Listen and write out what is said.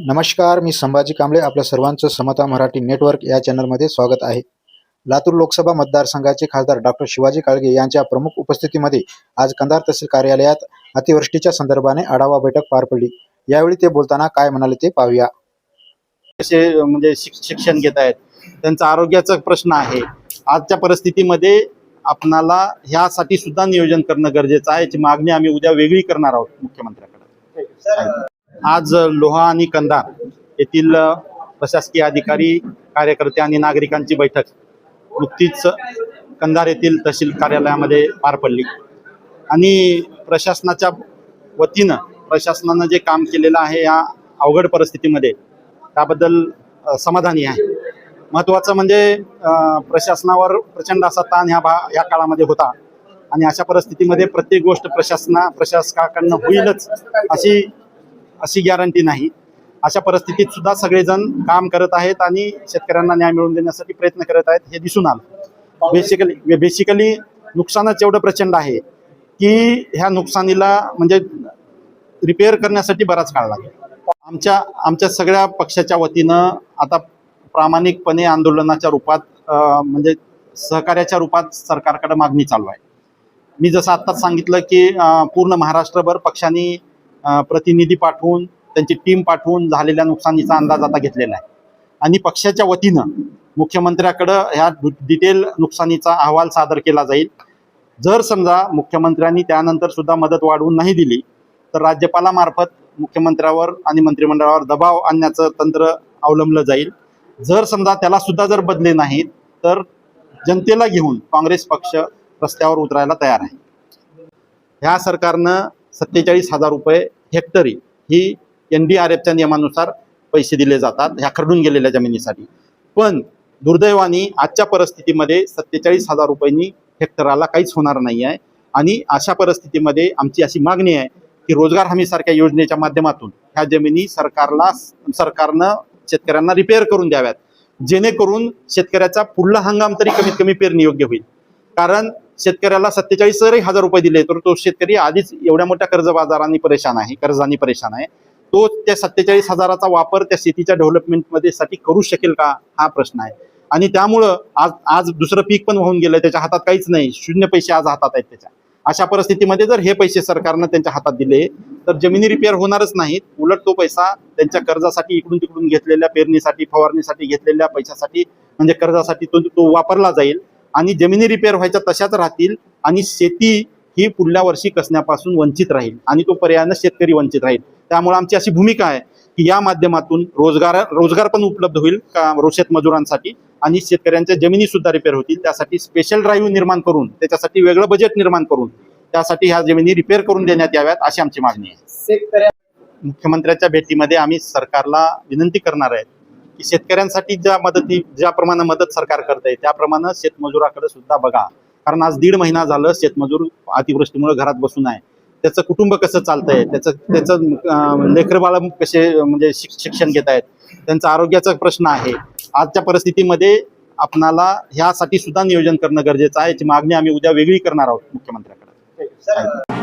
नमस्कार मी संभाजी कांबळे आपल्या सर्वांचं समता मराठी नेटवर्क या चॅनलमध्ये स्वागत आहे. लातूर लोकसभा मतदारसंघाचे खासदार डॉक्टर शिवाजी काळगे यांच्या प्रमुख उपस्थितीमध्ये आज कंधार तहसील कार्यालयात अतिवृष्टीच्या संदर्भाने आढावा बैठक पार पडली. यावेळी ते बोलताना काय म्हणाले ते पाहूया. कसे म्हणजे शिक- शिक्षण घेत आहेत. त्यांचा आरोग्याचा प्रश्न आहे. आजच्या परिस्थितीमध्ये आपणाला ह्यासाठी सुद्धा नियोजन करणं गरजेचं आहे याची मागणी आम्ही उद्या वेगळी करणार आहोत मुख्यमंत्र्याकडे. आज लोहा आणि कंधार येथील प्रशासकीय अधिकारी कार्यकर्ते आणि नागरिकांची बैठक नुकतीच कंधार येथील तहसील कार्यालयामध्ये पार पडली. आणि प्रशासनाच्या वतीनं प्रशासनानं जे काम केलेलं आहे या अवघड परिस्थितीमध्ये त्याबद्दल समाधानी आहे. महत्त्वाचं म्हणजे प्रशासनावर प्रचंड असा ताण ह्या भा या काळामध्ये होता. आणि अशा परिस्थितीमध्ये प्रत्येक गोष्ट प्रशासना प्रशासकाकडनं होईलच अशी अशी गॅरंटी नाही. अशा परिस्थितीत सुद्धा सगळेजण काम करत आहेत आणि शेतकऱ्यांना न्याय मिळवून देण्यासाठी प्रयत्न करत आहेत हे दिसून आलं. बेसिकली बेसिकली नुकसानच एवढं प्रचंड आहे की ह्या नुकसानीला म्हणजे रिपेअर करण्यासाठी बराच काळ लागेल. आमच्या आमच्या सगळ्या पक्षाच्या वतीनं आता प्रामाणिकपणे आंदोलनाच्या रूपात म्हणजे सहकार्याच्या रूपात सरकारकडे मागणी चालू आहे. मी जसं आत्ताच सांगितलं की पूर्ण महाराष्ट्रभर पक्षांनी प्रतिनिधी पाठवून त्यांची टीम पाठवून झालेल्या नुकसानीचा अंदाज आता घेतलेला आहे. आणि पक्षाच्या वतीनं मुख्यमंत्र्याकडं ह्या डिटेल नुकसानीचा अहवाल सादर केला जाईल. जर समजा मुख्यमंत्र्यांनी त्यानंतर सुद्धा मदत वाढवून नाही दिली तर राज्यपालामार्फत मुख्यमंत्र्यावर आणि मंत्रिमंडळावर दबाव आणण्याचं तंत्र अवलंबलं जाईल. जर समजा त्याला सुद्धा जर बदले नाहीत तर जनतेला घेऊन काँग्रेस पक्ष रस्त्यावर उतरायला तयार आहे. ह्या सरकारनं सत्तेचाळीस हजार रुपये हेक्टरी ही एन डी आर एफच्या नियमानुसार पैसे दिले जातात ह्या खरडून गेलेल्या जमिनीसाठी. पण दुर्दैवाने आजच्या परिस्थितीमध्ये सत्तेचाळीस हजार रुपयांनी हेक्टराला काहीच होणार नाही आहे. आणि अशा परिस्थितीमध्ये आमची अशी मागणी आहे की रोजगार हमीसारख्या योजनेच्या माध्यमातून ह्या जमिनी सरकारला सरकारनं शेतकऱ्यांना रिपेअर करून द्याव्यात. जेणेकरून शेतकऱ्याचा पुढला हंगाम तरी कमीत कमी पेरणी योग्य होईल. कारण शेतकऱ्याला सत्तेचाळीस हजार रुपये दिले तर तो शेतकरी आधीच एवढ्या मोठ्या कर्ज बाजारांनी परेशान आहे कर्जानी परेशान आहे. तो त्या सत्तेचाळीस हजाराचा वापर त्या शेतीच्या डेव्हलपमेंटमध्ये साठी करू शकेल का हा प्रश्न आहे. आणि त्यामुळं आज आज दुसरं पीक पण वाहून गेलं त्याच्या हातात काहीच नाही शून्य पैसे आज हातात आहेत त्याच्या. अशा परिस्थितीमध्ये जर हे पैसे सरकारनं त्यांच्या हातात दिले तर जमिनी रिपेअर होणारच नाहीत. उलट तो पैसा त्यांच्या कर्जासाठी इकडून तिकडून घेतलेल्या पेरणीसाठी फवारणीसाठी घेतलेल्या पैशासाठी म्हणजे कर्जासाठी तो तो वापरला जाईल. आणि जमिनी रिपेअर व्हायच्या तशाच राहतील आणि शेती ही पुढल्या वर्षी कसण्यापासून वंचित राहील आणि तो पर्यायानं शेतकरी वंचित राहील. त्यामुळे आमची अशी भूमिका आहे की या माध्यमातून रोजगार रोजगार पण उपलब्ध होईल का रोषेत मजुरांसाठी आणि शेतकऱ्यांच्या जमिनी सुद्धा रिपेअर होतील. त्यासाठी स्पेशल ड्राईव्ह निर्माण करून त्याच्यासाठी वेगळं बजेट निर्माण करून त्यासाठी ह्या जमिनी रिपेअर करून देण्यात याव्यात अशी आमची मागणी आहे. मुख्यमंत्र्याच्या भेटीमध्ये आम्ही सरकारला विनंती करणार आहे की शेतकऱ्यांसाठी ज्या मदती ज्याप्रमाणे मदत सरकार करत आहे त्याप्रमाणे शेतमजुराकडे सुद्धा बघा. कारण आज दीड महिना झालं शेतमजूर अतिवृष्टीमुळे घरात बसून आहे. त्याचं कुटुंब कसं चालतंय? त्याचं त्याचं लेकरबाळ कसे म्हणजे शिक्षण घेत आहेत? त्यांचा आरोग्याचा प्रश्न आहे. आजच्या परिस्थितीमध्ये आपणाला ह्यासाठी सुद्धा नियोजन करणं गरजेचं आहे याची मागणी आम्ही उद्या वेगळी करणार आहोत मुख्यमंत्र्यांकडे.